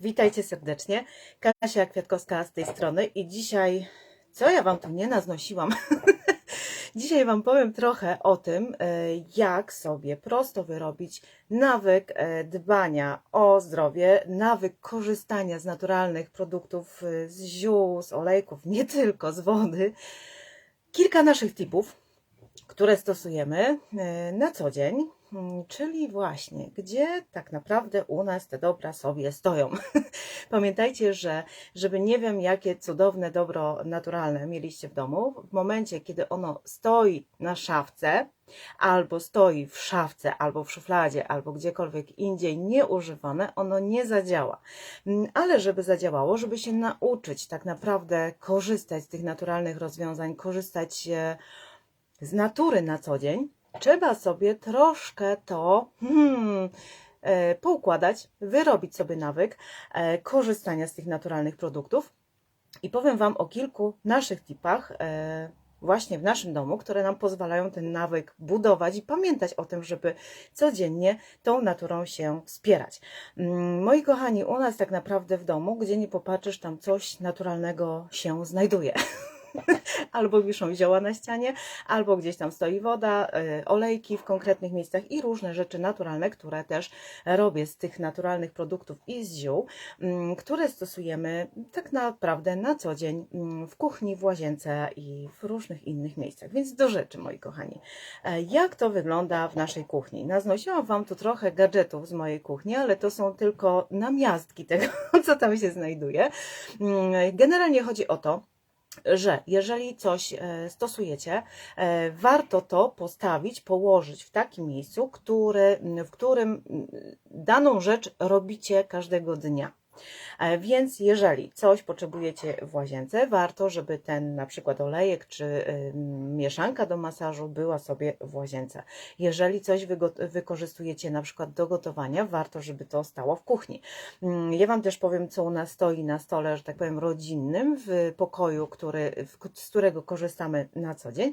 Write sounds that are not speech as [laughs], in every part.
Witajcie serdecznie. Kasia Kwiatkowska z tej strony i dzisiaj, co ja Wam tu nie naznosiłam? [laughs] Dzisiaj Wam powiem trochę o tym, e, jak sobie prosto wyrobić nawyk e, dbania o zdrowie, nawyk korzystania z naturalnych produktów, e, z ziół, z olejków, nie tylko z wody. Kilka naszych tipów, które stosujemy na co dzień, czyli właśnie, gdzie tak naprawdę u nas te dobra sobie stoją. [laughs] Pamiętajcie, że żeby nie wiem, jakie cudowne dobro naturalne mieliście w domu, w momencie, kiedy ono stoi na szafce, albo stoi w szafce, albo w szufladzie, albo gdziekolwiek indziej nieużywane, ono nie zadziała. Mm, Ale żeby zadziałało, żeby się nauczyć tak naprawdę korzystać z tych naturalnych rozwiązań, korzystać e, z natury na co dzień, trzeba sobie troszkę to hmm, e, poukładać, wyrobić sobie nawyk e, korzystania z tych naturalnych produktów. I powiem Wam o kilku naszych tipach e, właśnie w naszym domu, które nam pozwalają ten nawyk budować i pamiętać o tym, żeby codziennie tą naturą się wspierać. Mm, Moi kochani, u nas tak naprawdę w domu, gdzie nie popatrzysz, tam coś naturalnego się znajduje. [laughs] [laughs] albo wiszą zioła na ścianie, albo gdzieś tam stoi woda, y, olejki w konkretnych miejscach i różne rzeczy naturalne, które też robię z tych naturalnych produktów i z ziół, mm, które stosujemy tak naprawdę na co dzień mm, w kuchni, w łazience i w różnych innych miejscach. Więc do rzeczy, moi kochani. E, Jak to wygląda w naszej kuchni? Naznosiłam Wam tu trochę gadżetów z mojej kuchni, ale to są tylko namiastki tego, [laughs] co tam się znajduje. Mm, Generalnie chodzi o to, że jeżeli coś e, stosujecie, e, warto to postawić, położyć w takim miejscu, który, w którym mm, daną rzecz robicie każdego dnia. E, Więc jeżeli coś potrzebujecie w łazience, warto, żeby ten na przykład olejek czy y, mieszanka do masażu była sobie w łazience. Jeżeli coś wykorzystujecie na przykład do gotowania, warto, żeby to stało w kuchni. Mm, Ja Wam też powiem, co u nas stoi na stole, że tak powiem, rodzinnym w pokoju, który, z którego korzystamy na co dzień.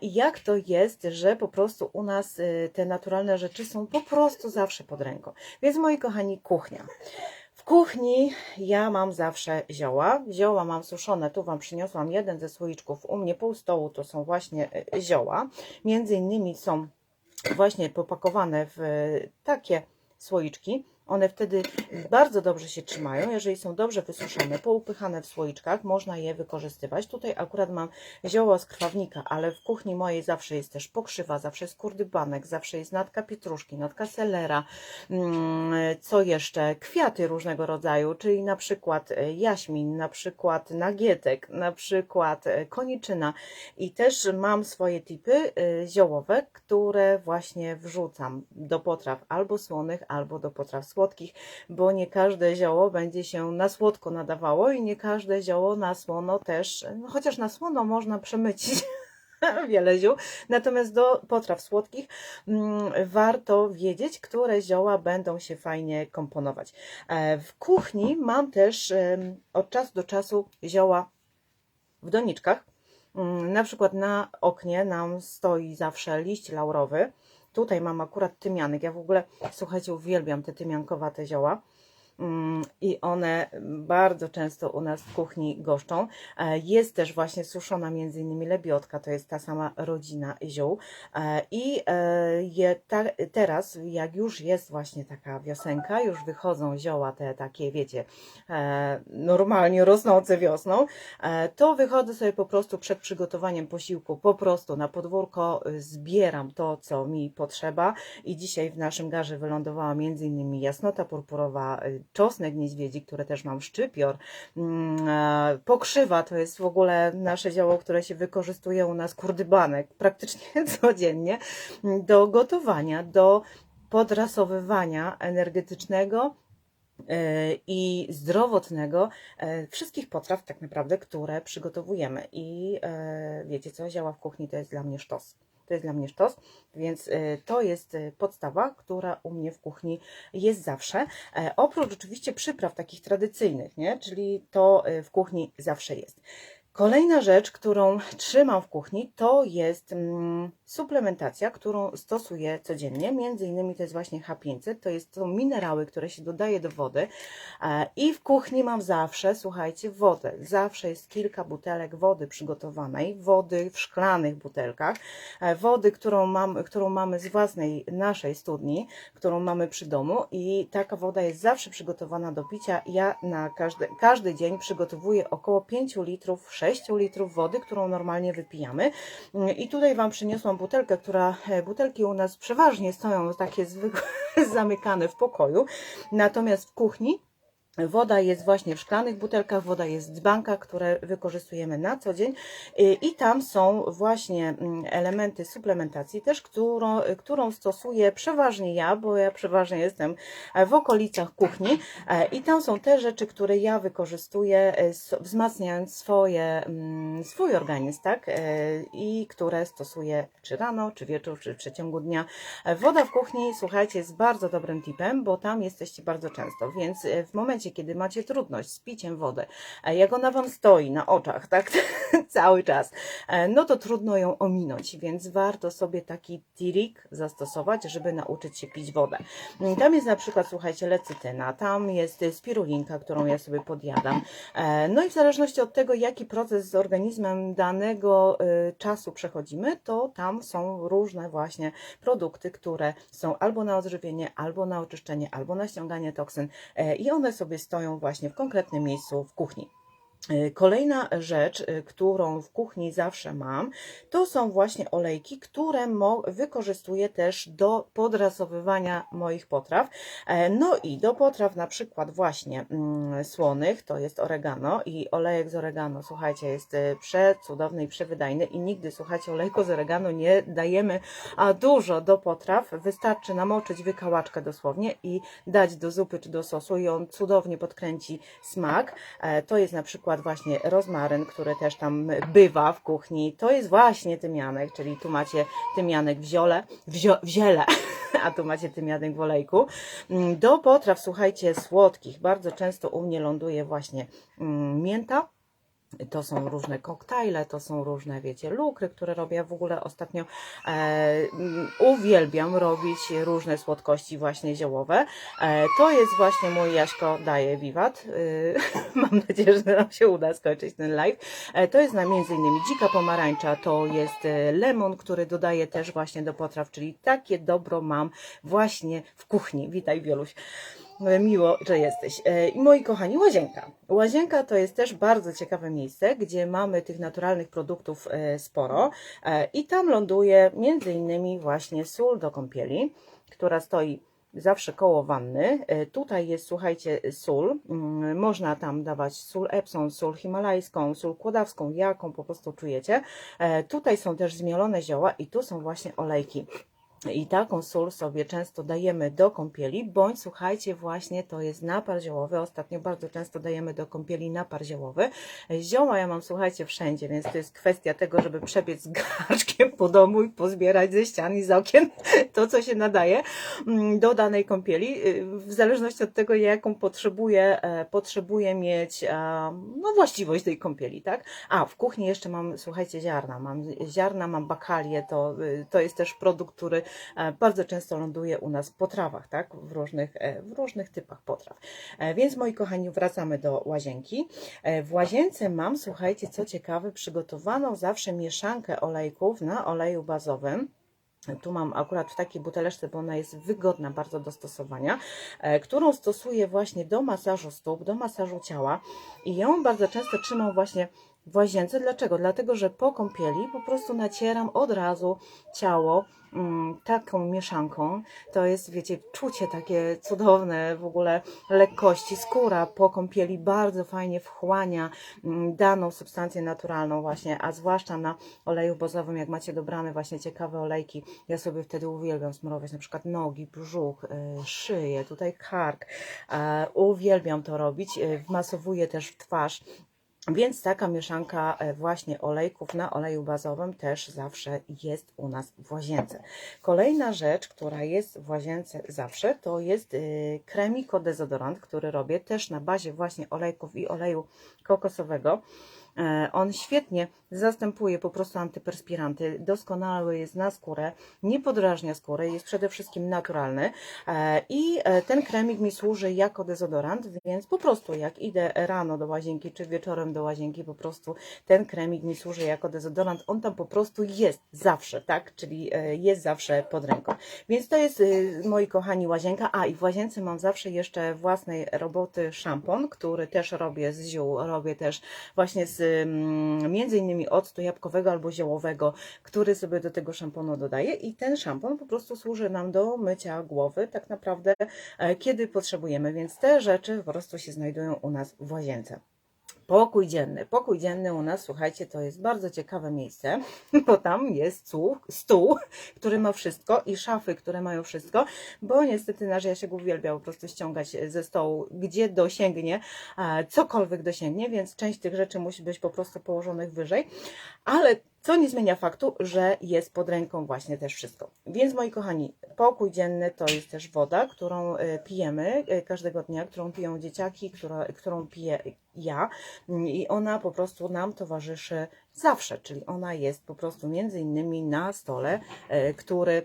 I jak to jest, że po prostu u nas y, te naturalne rzeczy są po prostu zawsze pod ręką. Więc moi kochani, kuchnia. Kuchni ja mam zawsze zioła. Zioła mam suszone. Tu Wam przyniosłam jeden ze słoiczków. U mnie pół stołu to są właśnie y, zioła. Między innymi są właśnie popakowane w y, takie słoiczki. One wtedy bardzo dobrze się trzymają. Jeżeli są dobrze wysuszone, poupychane w słoiczkach, można je wykorzystywać. Tutaj akurat mam zioło z krwawnika, ale w kuchni mojej zawsze jest też pokrzywa, zawsze jest kurdybanek, zawsze jest natka pietruszki, natka selera, mm, co jeszcze? Kwiaty różnego rodzaju, czyli na przykład e, jaśmin, na przykład nagietek, na przykład e, koniczyna. I też mam swoje tipy e, ziołowe, które właśnie wrzucam do potraw albo słonych, albo do potraw słodkich, bo nie każde zioło będzie się na słodko nadawało i nie każde zioło na słono też, no chociaż na słono można przemycić [laughs] wiele ziół, natomiast do potraw słodkich mm, warto wiedzieć, które zioła będą się fajnie komponować. E, W kuchni mam też od czasu do czasu zioła w doniczkach. Mm, Na przykład na oknie nam stoi zawsze liść laurowy. Tutaj mam akurat tymianek. Ja w ogóle, słuchajcie, uwielbiam te tymiankowate zioła. Mm, I one bardzo często u nas w kuchni goszczą. E, Jest też właśnie suszona między innymi lebiotka, to jest ta sama rodzina ziół. E, I e, je ta, teraz, jak już jest właśnie taka wiosenka, już wychodzą zioła te takie, wiecie, normalnie rosnące wiosną, to wychodzę sobie po prostu przed przygotowaniem posiłku, po prostu na podwórko y, zbieram to, co mi potrzeba i dzisiaj w naszym garze wylądowała między innymi jasnota purpurowa, y, czosnek niedźwiedzi, które też mam, szczypior, mm, e, pokrzywa, to jest w ogóle nasze zioło, które się wykorzystuje u nas, kurdybanek, praktycznie [laughs] codziennie do gotowania, do podrasowywania energetycznego e, i zdrowotnego e, wszystkich potraw tak naprawdę, które przygotowujemy. I wiecie co, zioła w kuchni to jest dla mnie sztos. To jest dla mnie sztos, więc e, to jest e, podstawa, która u mnie w kuchni jest zawsze. E, Oprócz oczywiście przypraw takich tradycyjnych, nie? czyli to w kuchni zawsze jest. Kolejna rzecz, którą trzymam w kuchni, to jest mm, suplementacja, którą stosuję codziennie. Między innymi to jest właśnie H500, to jest to minerały, które się dodaje do wody. E, I w kuchni mam zawsze, słuchajcie, wodę. Zawsze jest kilka butelek wody przygotowanej, wody w szklanych butelkach, e, wody, którą, mam, którą mamy z własnej naszej studni, którą mamy przy domu i taka woda jest zawsze przygotowana do picia. Ja na każdy, każdy dzień przygotowuję około 5 litrów, 6 litrów wody, którą normalnie wypijamy. I tutaj Wam przyniosłam butelkę, która, e, butelki u nas przeważnie stoją takie zwykłe, [laughs] zamykane w pokoju, natomiast w kuchni Woda jest właśnie w szklanych butelkach, woda jest w dzbankach, które wykorzystujemy na co dzień. I tam są właśnie mm, elementy suplementacji też, którą, którą stosuję przeważnie ja, bo ja przeważnie jestem w okolicach kuchni. E, i tam są te rzeczy, które ja wykorzystuję e, wzmacniając swoje, mm, swój organizm, tak, e, i które stosuję czy rano, czy wieczór, czy w przeciągu dnia. Woda w kuchni, słuchajcie, jest bardzo dobrym tipem, bo tam jesteście bardzo często, więc w momencie, momencie, kiedy macie trudność z piciem wody, jak ona Wam stoi na oczach, tak, [laughs] cały czas, e, no to trudno ją ominąć, więc warto sobie taki tirik zastosować, żeby nauczyć się pić wodę. Mm, tam jest na przykład, słuchajcie, lecytyna, tam jest spirulinka, którą ja sobie podjadam. E, no i w zależności od tego, jaki proces z organizmem danego y, czasu przechodzimy, to tam są różne właśnie produkty, które są albo na odżywienie, albo na oczyszczenie, albo na ściąganie toksyn e, i one sobie stoją właśnie w konkretnym miejscu w kuchni. Y, kolejna rzecz, y, którą w kuchni zawsze mam, to są właśnie olejki, które wykorzystuję też do podrasowywania moich potraw. E, no i do potraw na przykład właśnie mm, słonych, to jest oregano i olejek z oregano, słuchajcie, jest przecudowny i przewydajny i nigdy, słuchajcie, olejku z oregano nie dajemy a dużo do potraw. Wystarczy namoczyć wykałaczkę dosłownie i dać do zupy czy do sosu i on cudownie podkręci smak. E, to jest na przykład przykład właśnie rozmaryn, który też tam bywa w kuchni, to jest właśnie tymianek, czyli tu macie tymianek w ziole, w, zio, w ziele, [laughs] a tu macie tymianek w olejku. Mm, do potraw, słuchajcie, słodkich, bardzo często u mnie ląduje właśnie mm, mięta, to są różne koktajle, to są różne, wiecie, lukry, które robię. w ogóle ostatnio e, mm, uwielbiam robić różne słodkości właśnie ziołowe. E, to jest właśnie mój Jaśko daje wiwat. E, [laughs] mam nadzieję, że nam się uda skończyć ten live. E, to jest na między innymi dzika pomarańcza, to jest e, lemon, który dodaję też właśnie do potraw, czyli takie dobro mam właśnie w kuchni. Witaj Wioluś. E, miło, że jesteś. E, I moi kochani, łazienka. Łazienka to jest też bardzo ciekawe miejsce, gdzie mamy tych naturalnych produktów e, sporo i tam ląduje między innymi właśnie sól do kąpieli, która stoi zawsze koło wanny. Tutaj jest, słuchajcie, sól. Mm, można tam dawać sól Epsom, sól himalajską, sól kłodawską, jaką po prostu czujecie. Tutaj są też zmielone zioła i tu są właśnie olejki. I taką sól sobie często dajemy do kąpieli, bądź słuchajcie, właśnie to jest napar ziołowy. Ostatnio bardzo często dajemy do kąpieli napar ziołowy. Zioła ja mam, słuchajcie, wszędzie, więc to jest kwestia tego, żeby przebiec z garczkiem po domu i pozbierać ze ścian i z okien to, co się nadaje mm, do danej kąpieli. Y, w zależności od tego, jaką potrzebuję, e, potrzebuję mieć no, właściwość tej kąpieli, tak? A, w kuchni jeszcze mam, słuchajcie, ziarna. Mam ziarna, mam bakalię, to, y, to jest też produkt, który E, bardzo często ląduje u nas w potrawach, tak? w, różnych, e, w różnych typach potraw. E, więc moi kochani, wracamy do łazienki. W łazience mam, słuchajcie, co ciekawe, przygotowaną zawsze mieszankę olejków na oleju bazowym. Tu mam akurat w takiej buteleczce, bo ona jest wygodna bardzo do stosowania, którą stosuję właśnie do masażu stóp, do masażu ciała i ją bardzo często trzymam właśnie w łazience. Dlaczego? Dlatego, że po kąpieli po prostu nacieram od razu ciało mm, taką mieszanką. To jest, wiecie, czucie takie cudowne, w ogóle lekkości. Skóra po kąpieli bardzo fajnie wchłania mm, daną substancję naturalną właśnie, a zwłaszcza na oleju bazowym, jak macie dobrane właśnie ciekawe olejki. Ja sobie wtedy uwielbiam smarować na przykład nogi, brzuch, y, szyję, tutaj kark. Uwielbiam to robić. Y, wmasowuję też w twarz Więc taka mieszanka e, właśnie olejków na oleju bazowym też zawsze jest u nas w łazience. Kolejna rzecz, która jest w łazience zawsze, to jest y, kremiko dezodorant, który robię też na bazie właśnie olejków i oleju kokosowego. E, On świetnie zastępuje po prostu antyperspiranty, doskonały jest na skórę, nie podrażnia skóry, jest przede wszystkim naturalny. E, i e, ten kremik mi służy jako dezodorant, więc po prostu jak idę rano do łazienki czy wieczorem do łazienki, po prostu ten kremik mi służy jako dezodorant, on tam po prostu jest zawsze, tak, czyli e, jest zawsze pod ręką. Więc to jest, moi kochani, łazienka, a i w łazience mam zawsze jeszcze własnej roboty szampon, który też robię z ziół, robię też właśnie z mm, między innymi octu jabłkowego albo ziołowego, który sobie do tego szamponu dodaję i ten szampon po prostu służy nam do mycia głowy tak naprawdę, e, kiedy potrzebujemy, więc te rzeczy po prostu się znajdują u nas w łazience. Pokój dzienny. Pokój dzienny u nas, słuchajcie, to jest bardzo ciekawe miejsce, [laughs] bo tam jest stół, który ma wszystko i szafy, które mają wszystko, bo niestety nasz Jasiek uwielbia po prostu ściągać ze stołu, gdzie dosięgnie, e, cokolwiek dosięgnie, więc część tych rzeczy musi być po prostu położonych wyżej, ale co nie zmienia faktu, że jest pod ręką właśnie też wszystko. Więc moi kochani, pokój dzienny to jest też woda, którą e, pijemy e, każdego dnia, którą piją dzieciaki, która, którą piję ja i ona po prostu nam towarzyszy zawsze, czyli ona jest po prostu między innymi na stole, e, który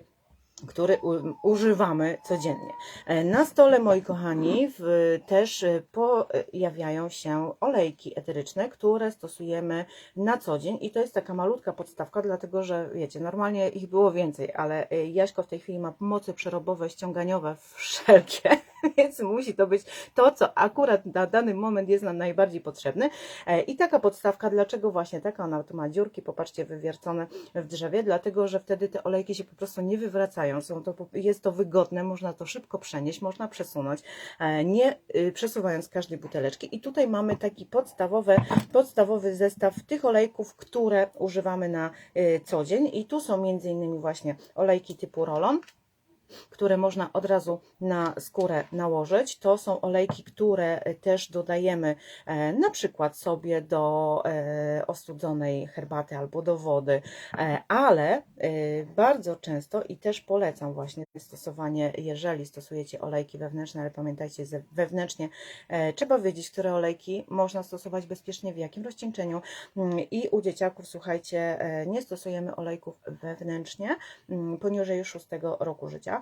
który używamy codziennie. E, Na stole, moi kochani, w, też e, pojawiają się olejki eteryczne, które stosujemy na co dzień i to jest taka malutka podstawka, dlatego że wiecie, normalnie ich było więcej, ale e, Jaśko w tej chwili ma pomocy przerobowe, ściąganiowe [laughs] wszelkie, [laughs] więc musi to być to, co akurat na dany moment jest nam najbardziej potrzebne. E, I taka podstawka, dlaczego właśnie taka? Ona tu ma dziurki, popatrzcie, wywiercone w drzewie, dlatego że wtedy te olejki się po prostu nie wywracają. Są to, jest to wygodne, można to szybko przenieść, można przesunąć, e, nie y, przesuwając każdej buteleczki. I tutaj mamy taki podstawowy, podstawowy zestaw tych olejków, które używamy na y, co dzień. I tu są między innymi właśnie olejki typu rolon które można od razu na skórę nałożyć. To są olejki, które też dodajemy e, na przykład sobie do e, ostudzonej herbaty albo do wody, e, ale e, bardzo często i też polecam właśnie stosowanie, jeżeli stosujecie olejki wewnętrzne, ale pamiętajcie, wewnętrznie e, trzeba wiedzieć, które olejki można stosować bezpiecznie, w jakim rozcieńczeniu Mm, i u dzieciaków, słuchajcie, e, nie stosujemy olejków wewnętrznie mm, poniżej 6 roku życia.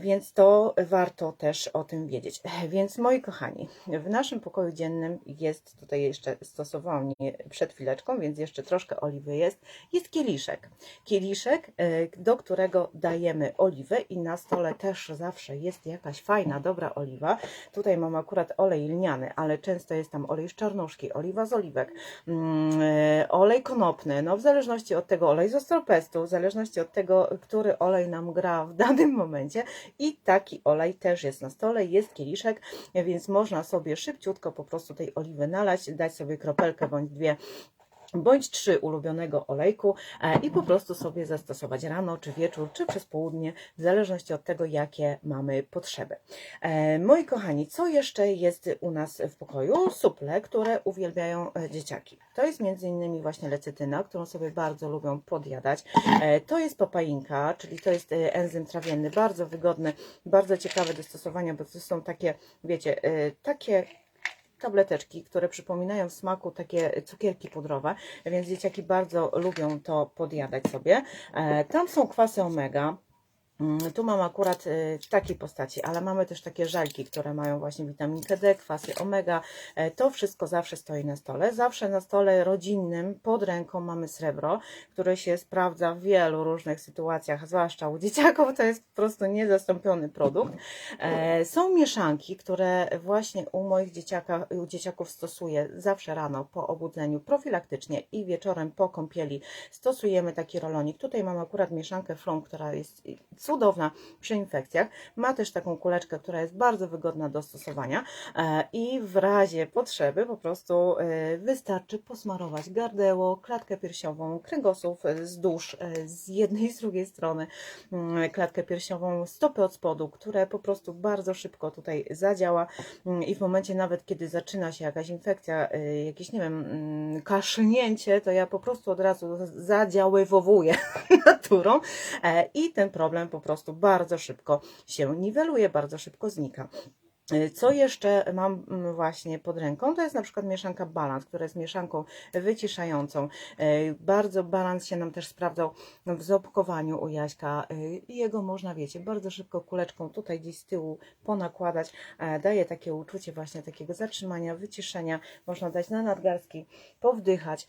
Więc to warto też o tym wiedzieć. E, Więc moi kochani, w naszym pokoju dziennym jest tutaj jeszcze stosowałam je przed chwileczką, więc jeszcze troszkę oliwy jest. Jest kieliszek. Kieliszek, e, do którego dajemy oliwę i na stole też zawsze jest jakaś fajna, dobra oliwa. Tutaj mam akurat olej lniany, ale często jest tam olej z czarnuszki, oliwa z oliwek, mm, e, olej konopny, no w zależności od tego olej z ostropestu, w zależności od tego, który olej nam gra w danym momencie i taki olej też jest na stole, jest kieliszek, więc można sobie szybciutko po prostu tej oliwy nalać, dać sobie kropelkę bądź dwie bądź trzy ulubionego olejku e, i po prostu sobie zastosować rano, czy wieczór, czy przez południe, w zależności od tego, jakie mamy potrzeby. E, Moi kochani, co jeszcze jest u nas w pokoju? Suple, które uwielbiają e, dzieciaki. To jest między innymi właśnie lecytyna, którą sobie bardzo lubią podjadać. To jest papajinka, czyli to jest enzym trawienny, bardzo wygodny, bardzo ciekawe do stosowania, bo to są takie, wiecie, takie tableteczki, które przypominają w smaku takie cukierki pudrowe, więc dzieciaki bardzo lubią to podjadać sobie. E, Tam są kwasy omega. Mm, Tu mam akurat y, takiej postaci, ale mamy też takie żelki, które mają właśnie witaminkę D, kwasy omega. E, To wszystko zawsze stoi na stole. Zawsze na stole rodzinnym pod ręką mamy srebro, które się sprawdza w wielu różnych sytuacjach, zwłaszcza u dzieciaków. To jest po prostu niezastąpiony produkt. E, Są mieszanki, które właśnie u moich dzieciaka, u dzieciaków stosuję zawsze rano po obudzeniu profilaktycznie i wieczorem po kąpieli stosujemy taki rolonik. Tutaj mam akurat mieszankę Flum, która jest cudowna przy infekcjach. Ma też taką kuleczkę, która jest bardzo wygodna do stosowania e, i w razie potrzeby po prostu e, wystarczy posmarować gardeło, klatkę piersiową, kręgosłup wzdłuż e, z jednej i z drugiej strony, mm, klatkę piersiową, stopy od spodu, które po prostu bardzo szybko tutaj zadziała mm, i w momencie nawet, kiedy zaczyna się jakaś infekcja, jakieś, nie wiem, mm, kaszlnięcie, to ja po prostu od razu zadziaływowuję [laughs] naturą i ten problem po prostu bardzo szybko się niweluje, bardzo szybko znika. E, Co jeszcze mam mm, właśnie pod ręką? To jest na przykład mieszanka balans, która jest mieszanką wyciszającą. E, Bardzo balans się nam też sprawdzał w zopkowaniu u Jaśka e, jego można, wiecie, bardzo szybko kuleczką tutaj gdzieś z tyłu ponakładać. Daje takie uczucie właśnie takiego zatrzymania, wyciszenia. Można dać na nadgarstki, powdychać.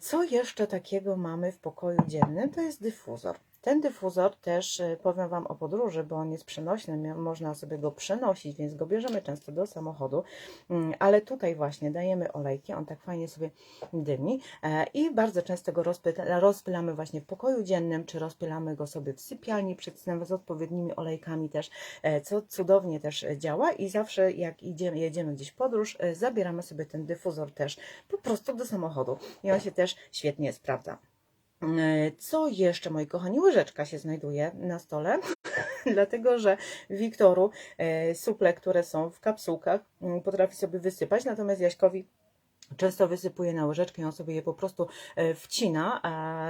Co jeszcze takiego mamy w pokoju dziennym? To jest dyfuzor. Ten dyfuzor też e, powiem Wam o podróży, bo on jest przenośny, można sobie go przenosić, więc go bierzemy często do samochodu, Mm, ale tutaj właśnie dajemy olejki, on tak fajnie sobie dymi e, i bardzo często go rozpy- rozpylamy właśnie w pokoju dziennym, czy rozpylamy go sobie w sypialni przed snem z odpowiednimi olejkami też, e, co cudownie też działa. I zawsze jak idziemy, jedziemy gdzieś w podróż, e, zabieramy sobie ten dyfuzor też po prostu do samochodu. I on się też świetnie sprawdza. E, Co jeszcze, moi kochani? Łyżeczka się znajduje na stole, [laughs] dlatego że Wiktoru e, suple, które są w kapsułkach, potrafi sobie wysypać, natomiast Jaśkowi często wysypuje na łyżeczkę i on sobie je po prostu e, wcina,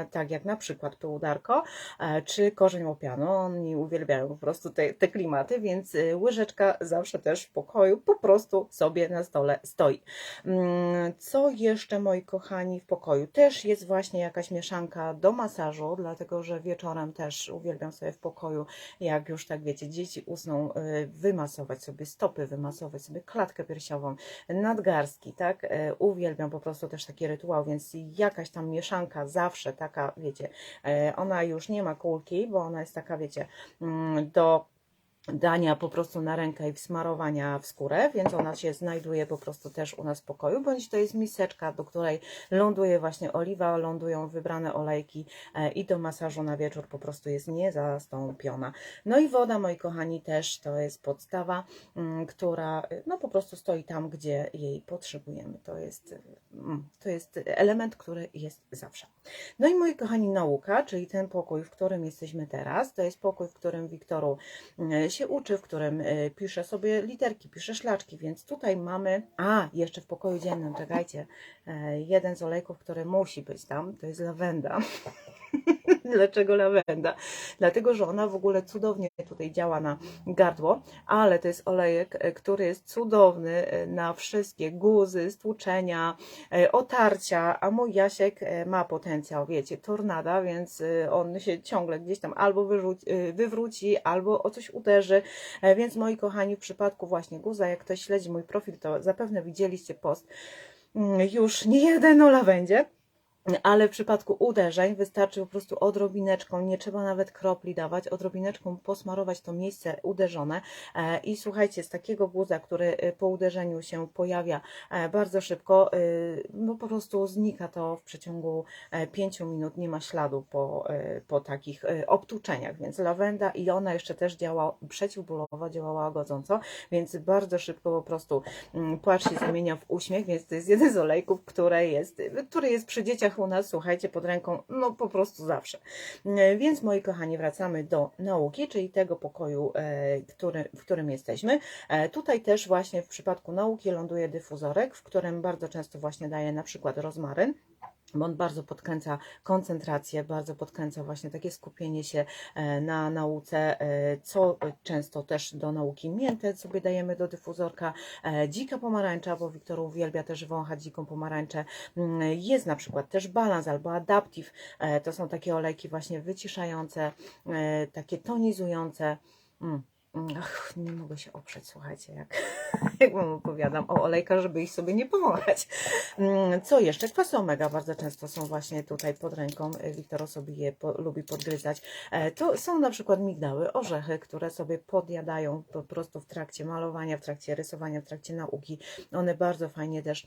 e, tak jak na przykład półdarko e, czy korzeń łopianu. Oni uwielbiają po prostu te, te klimaty, więc łyżeczka zawsze też w pokoju po prostu sobie na stole stoi. Mm, Co jeszcze, moi kochani, w pokoju? Też jest właśnie jakaś mieszanka do masażu, dlatego że wieczorem też uwielbiam sobie w pokoju, jak już tak wiecie, dzieci usną, wymasować sobie stopy, wymasować sobie klatkę piersiową, nadgarstki, tak? Uwielbiam po prostu też taki rytuał, więc jakaś tam mieszanka zawsze taka, wiecie, y, ona już nie ma kulki, bo ona jest taka, wiecie, mm, do dania po prostu na rękę i wsmarowania w skórę, więc ona się znajduje po prostu też u nas w pokoju, bądź to jest miseczka, do której ląduje właśnie oliwa, lądują wybrane olejki e, i do masażu na wieczór po prostu jest niezastąpiona. No i woda, moi kochani, też to jest podstawa, mm, która y, no po prostu stoi tam, gdzie jej potrzebujemy. To jest, y, mm, to jest element, który jest zawsze. No i moi kochani, nauka, czyli ten pokój, w którym jesteśmy teraz, to jest pokój, w którym Wiktoru się uczy, w którym y, pisze sobie literki, pisze szlaczki, więc tutaj mamy, a jeszcze w pokoju dziennym, czekajcie, e, jeden z olejków, który musi być tam, to jest lawenda. [laughs] Dlaczego lawenda? Dlatego, że ona w ogóle cudownie tutaj działa na gardło, ale to jest olejek, e, który jest cudowny e, na wszystkie guzy, stłuczenia, e, otarcia, a mój Jasiek ma potencjał, wiecie, tornada, więc on się ciągle gdzieś tam albo wyrzuci, wywróci, albo o coś uderzy, więc moi kochani, w przypadku właśnie guza, jak ktoś śledzi mój profil, to zapewne widzieliście post mm, już nie jeden o lawendzie. Ale w przypadku uderzeń wystarczy po prostu odrobineczką, nie trzeba nawet kropli dawać, odrobineczką posmarować to miejsce uderzone. E, I słuchajcie, z takiego guza, który e, po uderzeniu się pojawia e, bardzo szybko, e, no po prostu znika to w przeciągu 5 minut, nie ma śladu po, e, po takich e, obtuczeniach. Więc lawenda i ona jeszcze też działa przeciwbólowo, działała łagodząco, więc bardzo szybko po prostu mm, płacz się zamienia w uśmiech, więc to jest jeden z olejków, który jest, który jest przy dzieciach u nas, słuchajcie, pod ręką, no po prostu zawsze. E, Więc moi kochani, wracamy do nauki, czyli tego pokoju, e, który, w którym jesteśmy. E, Tutaj też właśnie w przypadku nauki ląduje dyfuzorek, w którym bardzo często właśnie daję na przykład rozmaryn bo on bardzo podkręca koncentrację, bardzo podkręca właśnie takie skupienie się e, na nauce, e, co często też do nauki miętę sobie dajemy do dyfuzorka. E, Dzika pomarańcza, bo Wiktor uwielbia też wąchać dziką pomarańczę. Mm, Jest na przykład też balans albo adaptive, to są takie olejki właśnie wyciszające, takie tonizujące. Mm. Nie mogę się oprzeć, słuchajcie, jak, [laughs] jak wam opowiadam o olejkach, żeby ich sobie nie pomagać. Mm, Co jeszcze? Kwasy omega bardzo często są właśnie tutaj pod ręką. Wiktor sobie je po, lubi podgryzać. E, To są na przykład migdały, orzechy, które sobie podjadają po prostu w trakcie malowania, w trakcie rysowania, w trakcie nauki. One bardzo fajnie też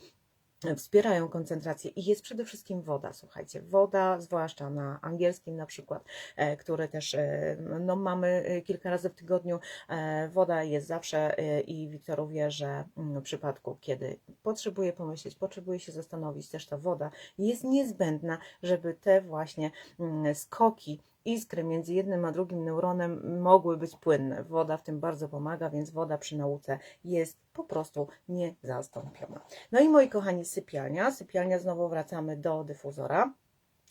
wspierają koncentrację i jest przede wszystkim woda, słuchajcie, woda, zwłaszcza na angielskim na przykład, e, które też e, no, mamy e, kilka razy w tygodniu, woda jest zawsze i Wiktor wie, że mm, w przypadku, kiedy potrzebuje pomyśleć, potrzebuje się zastanowić, też ta woda jest niezbędna, żeby te właśnie mm, skoki iskry między jednym a drugim neuronem mogły być płynne. Woda w tym bardzo pomaga, więc woda przy nauce jest po prostu niezastąpiona. No i moi kochani, sypialnia. Sypialnia znowu wracamy do dyfuzora.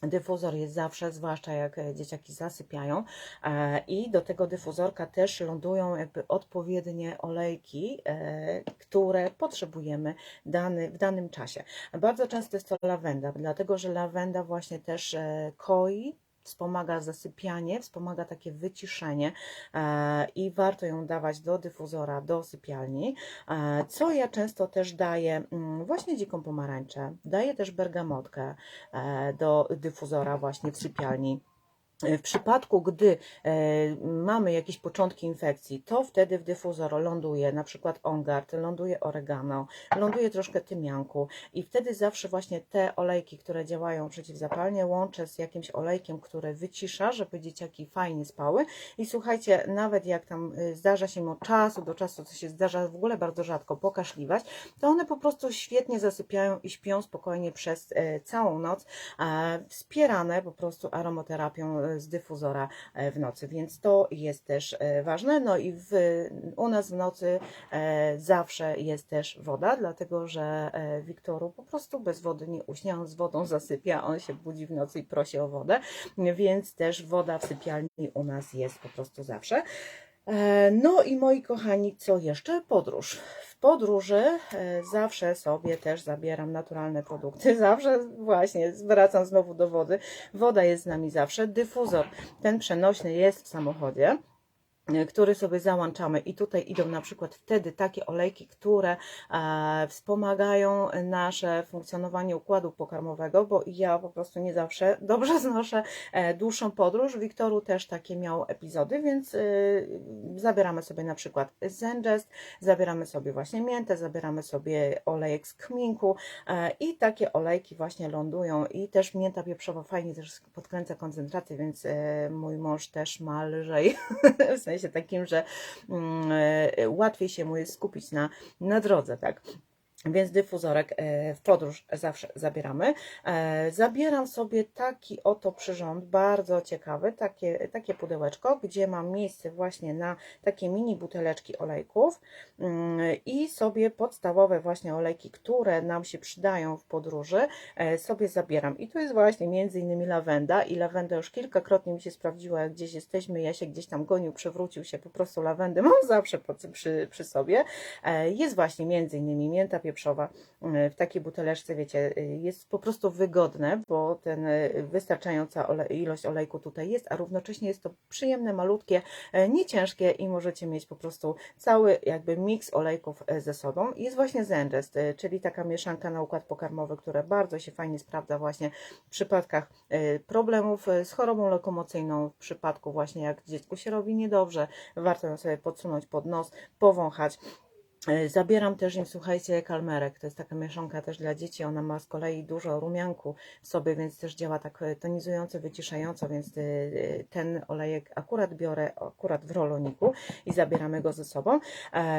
Dyfuzor jest zawsze, zwłaszcza jak e, dzieciaki zasypiają, e, i do tego dyfuzorka też lądują jakby odpowiednie olejki, e, które potrzebujemy dany, w danym czasie. Bardzo często jest to lawenda, dlatego że lawenda właśnie też koi wspomaga zasypianie, wspomaga takie wyciszenie e, i warto ją dawać do dyfuzora, do sypialni. E, co ja często też daję, mm, właśnie dziką pomarańczę, daję też bergamotkę e, do dyfuzora właśnie w sypialni. W przypadku, gdy e, mamy jakieś początki infekcji, to wtedy w dyfuzor ląduje na przykład ongard, ląduje oregano, ląduje troszkę tymianku i wtedy zawsze właśnie te olejki, które działają przeciwzapalnie, łączę z jakimś olejkiem, który wycisza, żeby dzieciaki fajnie spały. I słuchajcie, nawet jak tam y, zdarza się od czasu do czasu, co się zdarza w ogóle bardzo rzadko, pokaszliwać, to one po prostu świetnie zasypiają i śpią spokojnie przez e, całą noc, wspierane po prostu aromaterapią z dyfuzora e, w nocy, więc to jest też e, ważne. No i w, u nas w nocy e, zawsze jest też woda, dlatego że e, Wiktoru po prostu bez wody nie uśnie, on z wodą zasypia, on się budzi w nocy i prosi o wodę, więc też woda w sypialni u nas jest po prostu zawsze. E, No i moi kochani, co jeszcze? Podróż. Podróży e, zawsze sobie też zabieram naturalne produkty. [laughs] Zawsze właśnie wracam znowu do wody. Woda jest z nami zawsze. Dyfuzor, ten przenośny jest w samochodzie który sobie załączamy i tutaj idą na przykład wtedy takie olejki, które e, wspomagają nasze funkcjonowanie układu pokarmowego, bo ja po prostu nie zawsze [laughs] dobrze znoszę e, dłuższą podróż. Wiktoru też takie miał epizody, więc e, zabieramy sobie na przykład zengest, zabieramy sobie właśnie miętę, zabieramy sobie olejek z kminku e, i takie olejki właśnie lądują i też mięta pieprzowa fajnie też podkręca koncentrację, więc e, mój mąż też ma lżej, [laughs] w sensie takim, że mm, e, łatwiej się mu jest skupić na, na drodze, tak. Więc dyfuzorek e, w podróż zawsze zabieramy. E, Zabieram sobie taki oto przyrząd, bardzo ciekawy, takie, takie pudełeczko, gdzie mam miejsce właśnie na takie mini buteleczki olejków mm, i sobie podstawowe właśnie olejki, które nam się przydają w podróży, e, sobie zabieram. I tu jest właśnie między innymi lawenda i lawenda już kilkakrotnie mi się sprawdziła, jak gdzieś jesteśmy, ja się gdzieś tam gonił, przewrócił się, po prostu lawendę mam zawsze przy, przy sobie. Jest właśnie między innymi mięta pieprzowa e, w takiej buteleczce, wiecie, e, jest po prostu wygodne, bo ten e, wystarczająca ole ilość olejku tutaj jest, a równocześnie jest to przyjemne, malutkie, e, nie ciężkie i możecie mieć po prostu cały jakby miks olejków ze sobą. Jest właśnie zengest, czyli taka mieszanka na układ pokarmowy, która bardzo się fajnie sprawdza właśnie w przypadkach problemów z chorobą lokomocyjną, w przypadku właśnie jak dziecku się robi niedobrze, warto ją sobie podsunąć pod nos, powąchać. E, Zabieram też im, słuchajcie, kalmerek. To jest taka mieszanka też dla dzieci. Ona ma z kolei dużo rumianku w sobie, więc też działa tak e, tonizująco, wyciszająco, więc e, ten olejek akurat biorę akurat w roloniku i zabieramy go ze sobą.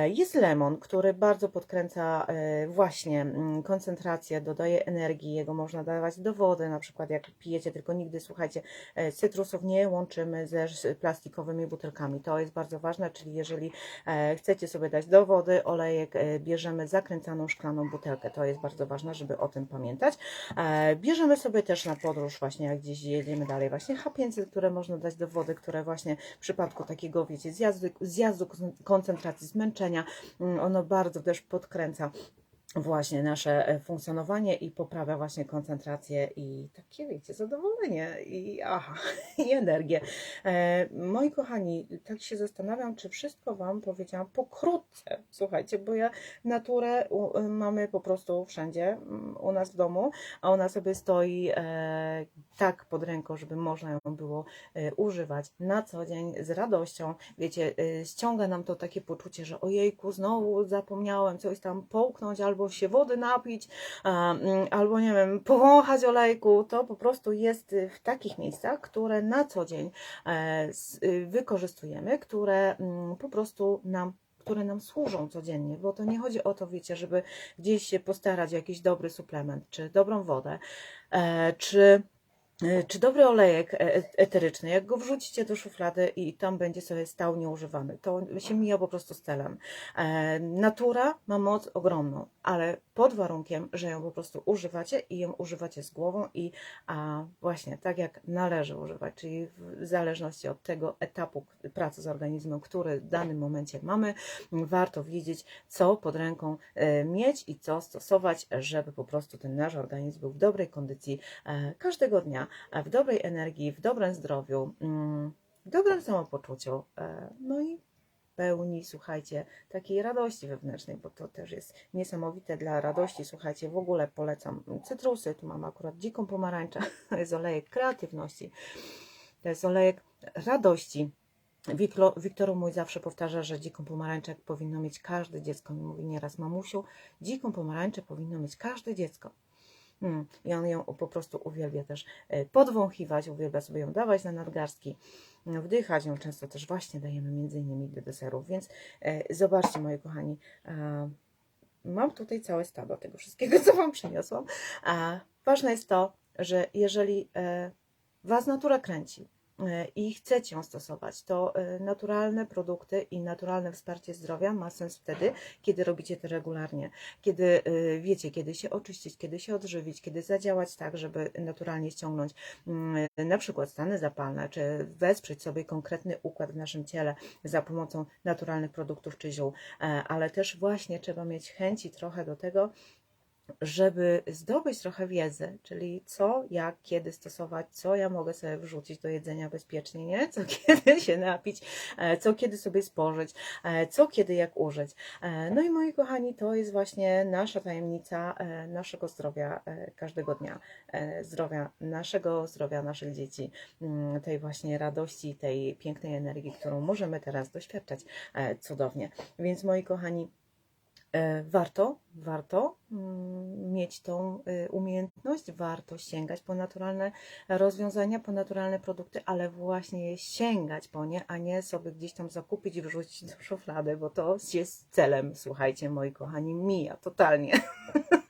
Jest lemon, który bardzo podkręca właśnie mm, koncentrację, dodaje energii. Jego można dawać do wody, na przykład jak pijecie, tylko nigdy, słuchajcie, cytrusów nie łączymy ze plastikowymi butelkami. To jest bardzo ważne, czyli jeżeli chcecie sobie dać do wody olejek, e, bierzemy zakręcaną szklaną butelkę. To jest bardzo ważne, żeby o tym pamiętać. E, Bierzemy sobie też na podróż, właśnie jak gdzieś jedziemy dalej, właśnie H500, które można dać do wody, które właśnie w przypadku takiego, wiecie, zjazdu, zjazdu koncentracji, zmęczenia, mm, ono bardzo też podkręca właśnie nasze e, funkcjonowanie i poprawia właśnie koncentrację i takie, wiecie, zadowolenie i aha, [laughs] i energię. E, moi kochani, tak się zastanawiam, czy wszystko Wam powiedziałam pokrótce. Słuchajcie, bo ja naturę u, mamy po prostu wszędzie mm, u nas w domu, a ona sobie stoi e, tak pod ręką, żeby można ją było e, używać na co dzień z radością. Wiecie, e, ściąga nam to takie poczucie, że ojejku, znowu zapomniałem coś tam połknąć albo się wody napić, mm, albo nie wiem, powąchać olejku, to po prostu jest y, w takich miejscach, które na co dzień e, y, wykorzystujemy, które mm, po prostu nam które nam służą codziennie, bo to nie chodzi o to, wiecie, żeby gdzieś się postarać o jakiś dobry suplement, czy dobrą wodę, e, czy E, Czy dobry olejek eteryczny, jak go wrzucicie do szuflady i tam będzie sobie stał nieużywany, to się mija po prostu z celem. Natura ma moc ogromną, ale pod warunkiem, że ją po prostu używacie i ją używacie z głową i a właśnie tak jak należy używać, czyli w zależności od tego etapu pracy z organizmem, który w danym momencie mamy, warto wiedzieć, co pod ręką e, mieć i co stosować, żeby po prostu ten nasz organizm był w dobrej kondycji e, każdego dnia, e, w dobrej energii, w dobrym zdrowiu, mm, w dobrym samopoczuciu, no i pełni, słuchajcie, takiej radości wewnętrznej, bo to też jest niesamowite dla radości. Słuchajcie, w ogóle polecam cytrusy, tu mam akurat dziką pomarańczę, [laughs] to jest olejek kreatywności, to jest olejek radości. Wiklo, Wiktoru mój zawsze powtarza, że dziką pomarańczę powinno mieć każde dziecko. Mi mówi nieraz, mamusiu, dziką pomarańczę powinno mieć każde dziecko. Mm, I on ją po prostu uwielbia też e, podwąchiwać, uwielbia sobie ją dawać na nadgarstki, wdychać ją często też właśnie dajemy między innymi do deserów, więc e, zobaczcie moi kochani, mam tutaj całe stado tego wszystkiego, [laughs] co Wam przyniosłam. A ważne jest to, że jeżeli e, Was natura kręci i chcecie ją stosować, to e, naturalne produkty i naturalne wsparcie zdrowia ma sens wtedy, kiedy robicie to regularnie, kiedy y, wiecie, kiedy się oczyścić, kiedy się odżywić, kiedy zadziałać tak, żeby naturalnie ściągnąć mm, na przykład stany zapalne, czy wesprzeć sobie konkretny układ w naszym ciele za pomocą naturalnych produktów czy ziół, E, ale też właśnie trzeba mieć chęci trochę do tego, żeby zdobyć trochę wiedzy, czyli co, jak, kiedy stosować, co ja mogę sobie wrzucić do jedzenia bezpiecznie, nie? Co [laughs] kiedy się napić, e, co kiedy sobie spożyć, e, co kiedy jak użyć. E, No i moi kochani, to jest właśnie nasza tajemnica naszego zdrowia każdego dnia. Zdrowia naszego, zdrowia naszych dzieci, mm, tej właśnie radości, tej pięknej energii, którą możemy teraz doświadczać cudownie. Więc moi kochani, warto, warto mm, mieć tą y, umiejętność, warto sięgać po naturalne rozwiązania, po naturalne produkty, ale właśnie sięgać po nie, a nie sobie gdzieś tam zakupić i wrzucić do szuflady, bo to jest celem, słuchajcie, moi kochani, mija totalnie. [laughs]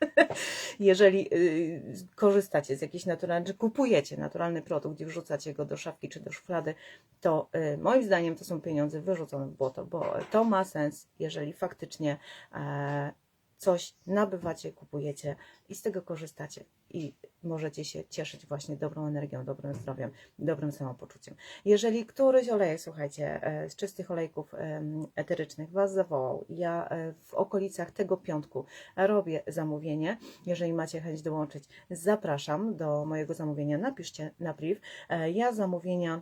Jeżeli y, korzystacie z jakiejś naturalnej, czy kupujecie naturalny produkt i wrzucacie go do szafki czy do szuflady, to y, moim zdaniem to są pieniądze wyrzucone w błoto, bo to ma sens, jeżeli faktycznie e, coś nabywacie, kupujecie i z tego korzystacie. I możecie się cieszyć właśnie dobrą energią, dobrym zdrowiem, dobrym samopoczuciem. Jeżeli któryś olejek, słuchajcie, e, z czystych olejków eterycznych Was zawołał, ja e, w okolicach tego piątku robię zamówienie, jeżeli macie chęć dołączyć, zapraszam do mojego zamówienia, napiszcie na priv. E, Ja zamówienia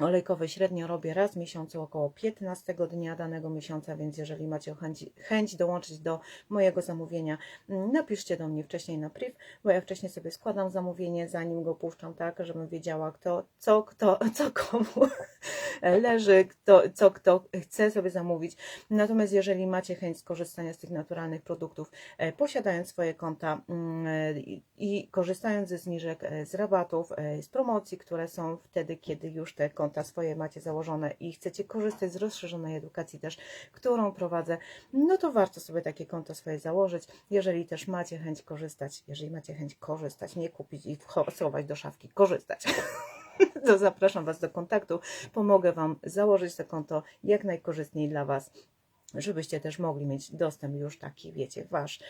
olejkowe średnio robię raz w miesiącu, około 15 dnia danego miesiąca, więc jeżeli macie chęć, chęć dołączyć do mojego zamówienia, mm, napiszcie do mnie wcześniej na priv, bo ja wcześniej sobie składam zamówienie, zanim go puszczam, tak, żebym wiedziała, kto, co, kto, [laughs] co komu [laughs] leży, kto, co kto chce sobie zamówić. Natomiast jeżeli macie chęć skorzystania z tych naturalnych produktów, e, posiadając swoje konta mm, i, i korzystając ze zniżek, e, z rabatów, e, z promocji, które są wtedy, kiedy już te konta swoje macie założone i chcecie korzystać z rozszerzonej edukacji też, którą prowadzę, no to warto sobie takie konto swoje założyć. Jeżeli też macie chęć korzystać, jeżeli macie chęć korzystać, nie kupić i schować do szafki, korzystać. [laughs] To zapraszam Was do kontaktu. Pomogę Wam założyć to konto jak najkorzystniej dla Was żebyście też mogli mieć dostęp już taki, wiecie, wasz,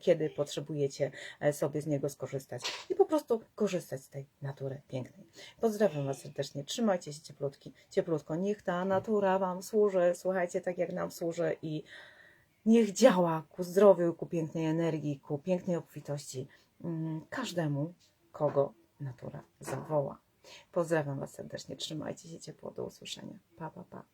kiedy potrzebujecie e, sobie z niego skorzystać i po prostu korzystać z tej natury pięknej. Pozdrawiam Was serdecznie, trzymajcie się cieplutki, cieplutko, niech ta natura Wam służy, słuchajcie, tak jak nam służy i niech działa ku zdrowiu, ku pięknej energii, ku pięknej obfitości mm, każdemu, kogo natura zawoła. Pozdrawiam Was serdecznie, trzymajcie się ciepło, do usłyszenia. Pa, pa, pa.